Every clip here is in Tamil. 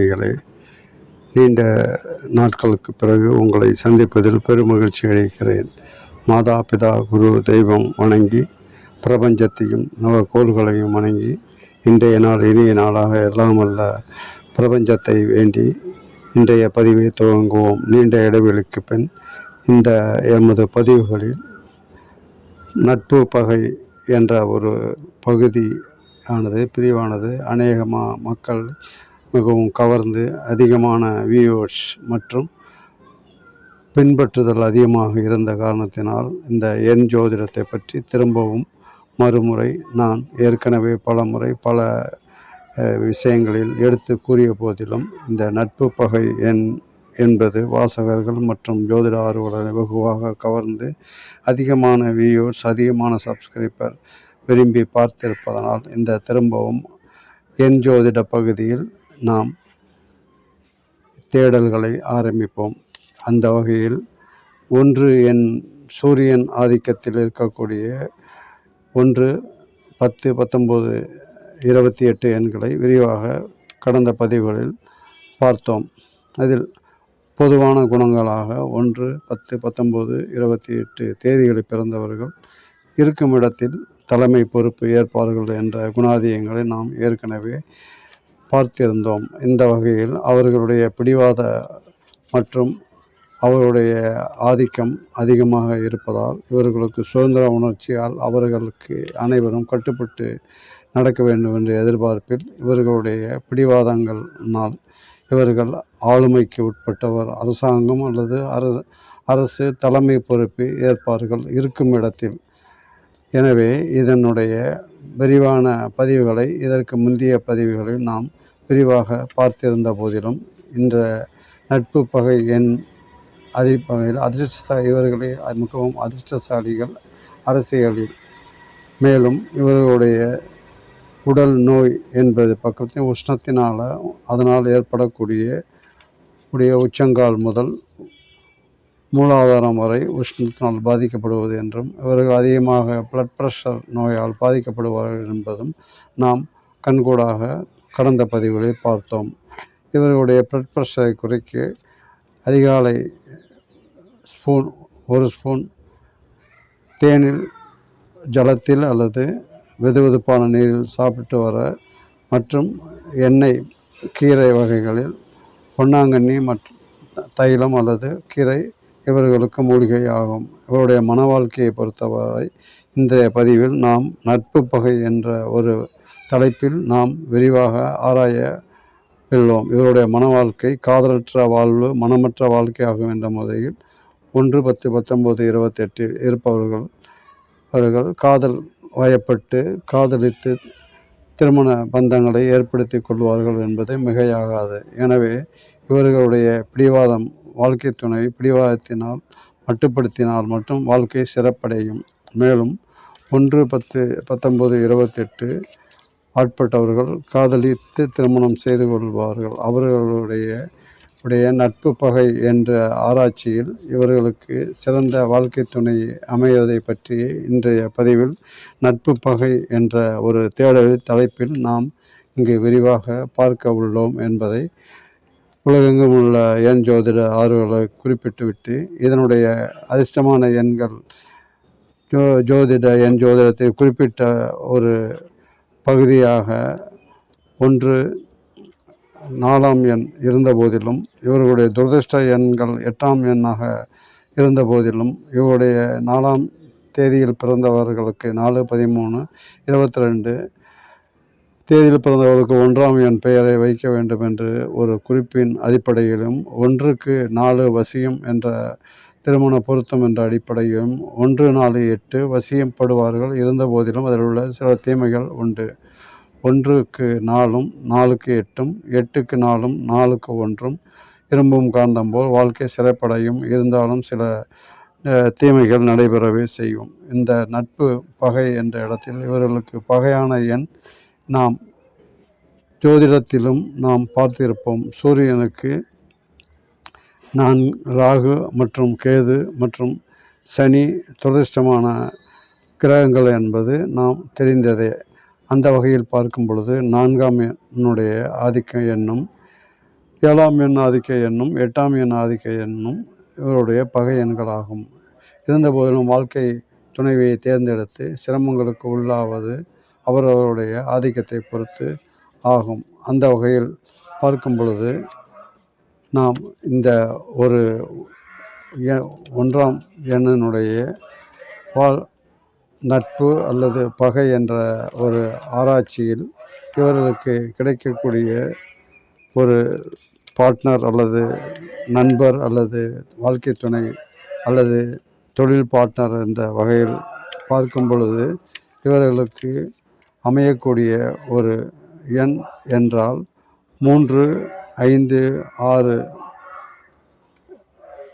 நண்பர்களே நீண்ட நாட்களுக்கு பிறகு உங்களை சந்திப்பதில் பெருமகிழ்ச்சி அடைகிறேன். மாதா பிதா குரு தெய்வம் வணங்கி பிரபஞ்சத்தையும் நவகோள்களையும் வணங்கி இன்றைய நாள் இனிய நாளாக எல்லாம் வல்ல பிரபஞ்சத்தை வேண்டி இன்றைய பதிவை துவங்குவோம். நீண்ட இடைவெளிக்கு பின் இந்த எமது பதிவுகளில் நட்பு பகை என்ற ஒரு பகுதி ஆனது பிரிவானது அநேகமாக மக்கள் மிகவும் கவர்ந்து அதிகமான வியூவர்ஸ் மற்றும் பின்பற்றுதல் அதிகமாக இருந்த காரணத்தினால் இந்த எண் ஜோதிடத்தை பற்றி திரும்பவும் மறுமுறை நான் ஏற்கனவே பல முறை பல விஷயங்களில் எடுத்து கூறிய போதிலும் இந்த நட்பு பகை எண் என்பது வாசகர்கள் மற்றும் ஜோதிட ஆர்வலரை வெகுவாக கவர்ந்து அதிகமான வியூவர்ஸ் அதிகமான சப்ஸ்கிரைபர் விரும்பி பார்த்திருப்பதனால் இந்த திரும்பவும் என் ஜோதிட பகுதியில் நாம் தேடல்களை ஆரம்பிப்போம். அந்த வகையில் ஒன்று என் சூரியன் ஆதிக்கத்தில் இருக்கக்கூடிய ஒன்று பத்து பத்தொம்போது இருபத்தி எட்டு எண்களை விரிவாக கடந்த பதிவுகளில் பார்த்தோம். அதில் பொதுவான குணங்களாக ஒன்று பத்து பத்தொம்போது இருபத்தி எட்டு தேதிகளில் பிறந்தவர்கள் இருக்கும் இடத்தில் தலைமை பொறுப்பு ஏற்பார்கள் என்ற குணாதியங்களை நாம் ஏற்கனவே பார்த்திருந்தோம். இந்த வகையில் அவர்களுடைய பிடிவாத மற்றும் அவருடைய ஆதிக்கம் அதிகமாக இருப்பதால் இவர்களுக்கு சுதந்திர உணர்ச்சியால் அவர்களுக்கு அனைவரும் கட்டுப்பட்டு நடக்க வேண்டும் என்ற எதிர்பார்ப்பில் இவர்களுடைய பிடிவாதங்கள்னால் இவர்கள் ஆளுமைக்கு உட்பட்டவர் அரசாங்கம் அல்லது அரசு அரசு தலைமை பொறுப்பு ஏற்பார்கள் இருக்கும் இடத்தில். எனவே இதனுடைய விரிவான பதிவுகளை இதற்கு முந்தைய பதிவுகளில் நாம் விரிவாக பார்த்திருந்த போதிலும் இந்த நட்பு பகை எண் அதிப்பகையில் அதிர்ஷ்ட இவர்களே மிகவும் அதிர்ஷ்டசாலிகள் அரசியலில். மேலும் இவர்களுடைய உடல் நோய் என்பது பக்கத்தில் உஷ்ணத்தினால் அதனால் ஏற்படக்கூடிய உடைய உச்சங்கால் முதல் மூலாதாரம் வரை உஷ்ணத்தினால் பாதிக்கப்படுவது என்றும் இவர்கள் அதிகமாக பிளட் ப்ரெஷர் நோயால் பாதிக்கப்படுவார்கள் என்பதும் நாம் கண்கூடாக கடந்த பதிவுகளில் பார்த்தோம். இவர்களுடைய பிளட் ப்ரெஷரை குறைக்க அதிகாலை ஸ்பூன் ஒரு ஸ்பூன் தேனில் ஜலத்தில் அல்லது வெதுவெதுப்பான நீரில் சாப்பிட்டு வர மற்றும் எண்ணெய் கீரை வகைகளில் பொன்னாங்கண்ணி மற்றும் தைலம் அல்லது கீரை இவர்களுக்கு மூலிகை ஆகும் இவருடைய மன வாழ்க்கையை பொறுத்தவரை இந்த பதிவில் நாம் நட்பு பகை என்ற ஒரு தலைப்பில் நாம் விரிவாக ஆராய உள்ளோம். இவருடைய மன வாழ்க்கை காதலற்ற வாழ்வு மனமற்ற வாழ்க்கையாகும் என்ற முறையில் ஒன்று பத்து பத்தொம்போது இருபத்தெட்டில் இருப்பவர்கள் அவர்கள் காதல் வயப்பட்டு காதலித்து திருமண பந்தங்களை ஏற்படுத்தி கொள்வார்கள் என்பது மிகையாகாது. எனவே இவர்களுடைய பிடிவாதம் வாழ்க்கை துணை பிடிவாதத்தினால் மட்டுப்படுத்தினால் மட்டும் வாழ்க்கை சிறப்படையும். மேலும் ஒன்று பத்து பத்தொம்போது இருபத்தெட்டு ஆட்பட்டவர்கள் காதலித்து திருமணம் செய்து கொள்வார்கள். அவர்களுடைய உடைய நட்பு பகை என்ற ஆராய்ச்சியில் இவர்களுக்கு சிறந்த வாழ்க்கை துணை அமைவதை பற்றி இன்றைய பதிவில் நட்பு பகை என்ற ஒரு தேடல் தலைப்பில் நாம் இங்கு விரிவாக பார்க்க உள்ளோம் என்பதை உலகெங்கும் உள்ள எண் ஜோதிட ஆர்வலை குறிப்பிட்டுவிட்டு இதனுடைய அதிர்ஷ்டமான எண்கள் ஜோ ஜோதிட எண் ஜோதிடத்தை குறிப்பிட்ட ஒரு பகுதியாக ஒன்று நாலாம் எண் இருந்தபோதிலும் இவர்களுடைய துரதிர்ஷ்ட எண்கள் எட்டாம் எண்ணாக இருந்தபோதிலும் இவருடைய நாலாம் தேதியில் பிறந்தவர்களுக்கு நாலு பதிமூணு இருபத்தி ரெண்டு தேதியில் பிறந்தவர்களுக்கு ஒன்றாம் எண் பெயரை வைக்க வேண்டும் என்று ஒரு குறிப்பின் அடிப்படையிலும் ஒன்றுக்கு நாலு வசியம் என்ற திருமண பொருத்தம் என்ற அடிப்படையிலும் ஒன்று நாலு எட்டு வசியப்படுவார்கள். இருந்த போதிலும் அதில் உள்ள சில தீமைகள் உண்டு. ஒன்றுக்கு நாலும் நாலுக்கு எட்டும் எட்டுக்கு நாலும் நாலுக்கு ஒன்றும் இரும்பும் காந்தம் போல் வாழ்க்கை சிறப்படையும். இருந்தாலும் சில தீமைகள் நடைபெறவே செய்யும். இந்த நட்பு பகை என்ற இடத்தில் இவர்களுக்கு பகையான எண் நாம் ஜோதிடத்திலும் நாம் பார்த்திருப்போம். சூரியனுக்கு நான் ராகு மற்றும் கேது மற்றும் சனி துரதிர்ஷ்டமான கிரகங்கள் என்பது நாம் தெரிந்ததே. அந்த வகையில் பார்க்கும் பொழுது நான்காம் எண்ணுடைய ஆதிக்க எண்ணும் ஏழாம் எண் ஆதிக்க எண்ணும் எட்டாம் எண் ஆதிக்க எண்ணும் இவருடைய பகை எண்களாகும். இருந்தபோதிலும் வாழ்க்கை துணைவியை தேர்ந்தெடுத்து சிரமங்களுக்கு உள்ளாவது அவரவருடைய ஆதிக்கத்தை பொறுத்து ஆகும். அந்த வகையில் பார்க்கும் பொழுது நாம் இந்த ஒரு எ- ஒன்றாம் எண்ணினுடைய வாழ் நட்பு அல்லது பகை என்ற ஒரு ஆராய்ச்சியில் இவர்களுக்கு கிடைக்கக்கூடிய ஒரு பார்ட்னர் அல்லது நண்பர் அல்லது வாழ்க்கை துணை அல்லது தொழில் பார்ட்னர் இந்த வகையில் பார்க்கும் பொழுது இவர்களுக்கு அமையக்கூடிய ஒரு எண் என்றால் மூன்று ஐந்து ஆறு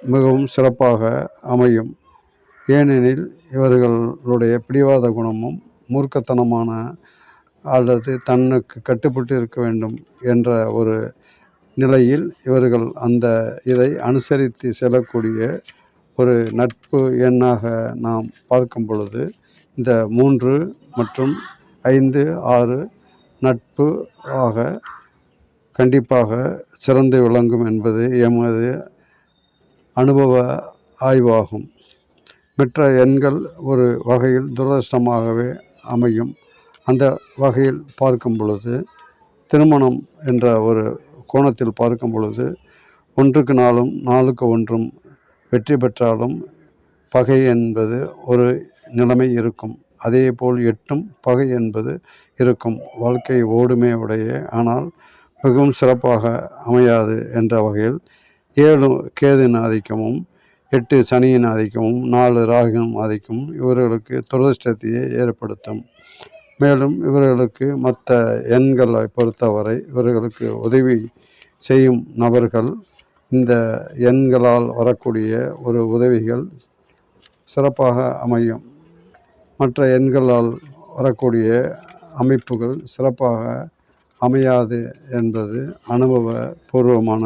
மிகவும் சிறப்பாக அமையும். ஏனெனில் இவர்களுடைய பிடிவாத குணமும் மூர்க்கத்தனமான அல்லது தன்னுக்கு கட்டுப்பட்டு இருக்க வேண்டும் என்ற ஒரு நிலையில் இவர்கள் அந்த இதை அனுசரித்து செல்லக்கூடிய ஒரு நட்பு எண்ணாக நாம் பார்க்கும் பொழுது இந்த மூன்று மற்றும் ஐந்து ஆறு நட்பு ஆக கண்டிப்பாக சிறந்து விளங்கும் என்பது எமது அனுபவ ஆய்வாகும். மற்ற எண்கள் ஒரு வகையில் துரதிருஷ்டமாகவே அமையும். அந்த வகையில் பார்க்கும் பொழுது திருமணம் என்ற ஒரு கோணத்தில் பார்க்கும் பொழுது ஒன்றுக்கு நாளும் நாளுக்கு ஒன்றும் வெற்றி பெற்றாலும் பகை என்பது ஒரு நிலைமை இருக்கும். அதே போல் எட்டும் பகை என்பது இருக்கும். வாழ்க்கை ஓடுமே உடைய ஆனால் மிகவும் சிறப்பாக அமையாது என்ற வகையில் ஏழு கேதின் ஆதிக்கமும் எட்டு சனியின் ஆதிக்கமும் நாலு ராகுவின் ஆதிக்கமும் இவர்களுக்கு துரதிர்ஷ்டத்தையே ஏற்படுத்தும். மேலும் இவர்களுக்கு மற்ற எண்களை பொறுத்தவரை இவர்களுக்கு உதவி செய்யும் நபர்கள் இந்த எண்களால் வரக்கூடிய ஒரு உதவிகள் சிறப்பாக அமையும். மற்ற எண்களால் வரக்கூடிய அமைப்புகள் சிறப்பாக அமையாது என்பது அனுபவ பூர்வமான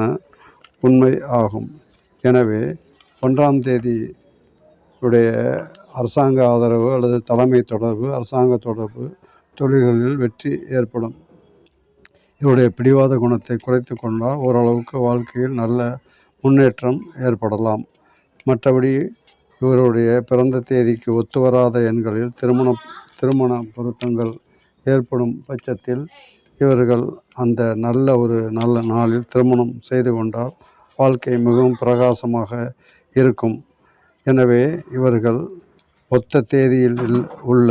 உண்மை ஆகும். எனவே ஒன்றாம் தேதி உடைய அரசாங்க ஆதரவு அல்லது தலைமை தொடர்பு அரசாங்க தொடர்பு தொழில்களில் வெற்றி ஏற்படும். இவருடைய பிடிவாத குணத்தை குறைத்து கொண்டால் ஓரளவுக்கு வாழ்க்கையில் நல்ல முன்னேற்றம் ஏற்படலாம். மற்றபடி இவருடைய பிறந்த தேதிக்கு ஒத்து வராத எண்களில் திருமண திருமண பொருத்தங்கள் ஏற்படும் பட்சத்தில் இவர்கள் அந்த நல்ல ஒரு நல்ல நாளில் திருமணம் செய்து கொண்டால் வாழ்க்கை மிகவும் பிரகாசமாக இருக்கும். எனவே இவர்கள் ஒத்த தேதியில் உள்ள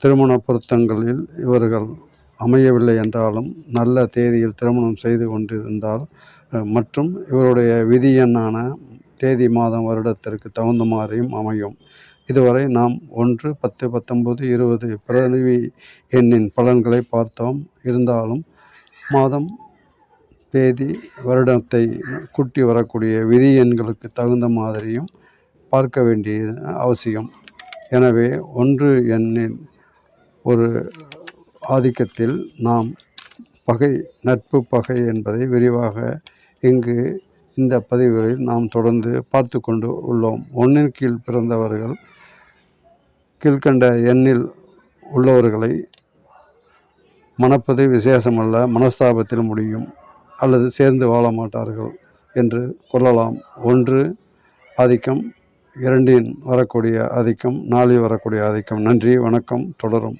திருமண பொருத்தங்களில் இவர்கள் அமையவில்லை என்றாலும் நல்ல தேதியில் திருமணம் செய்து கொண்டிருந்தால் மற்றும் இவருடைய விதி எண்ணான தேதி மாதம் வருடத்திற்கு தகுந்த மாதிரியும் அமையும். இதுவரை நாம் ஒன்று பத்து பத்தொம்போது இருபது பிறவி எண்ணின் பலன்களை பார்த்தோம். இருந்தாலும் மாதம் தேதி வருடத்தை கூட்டி வரக்கூடிய விதி எண்களுக்கு தகுந்த மாதிரியும் பார்க்க வேண்டியது அவசியம். எனவே ஒன்று எண்ணின் ஒரு ஆதிக்கத்தில் நாம் பகை நட்பு பகை என்பதை விரிவாக இங்கு இந்த பதிவுகளில் நாம் தொடர்ந்து பார்த்து கொண்டு உள்ளோம். ஒன்றின் கீழ் பிறந்தவர்கள் கீழ்கண்ட எண்ணில் உள்ளவர்களை மணப்பது விசேஷமல்ல மனஸ்தாபத்தில் முடியும் அல்லது சேர்ந்து வாழ மாட்டார்கள் என்று கொள்ளலாம். ஒன்று ஆதிக்கம் இரண்டின் வரக்கூடிய ஆதிக்கம் நாளில் வரக்கூடிய ஆதிக்கம். நன்றி வணக்கம் தொடரும்.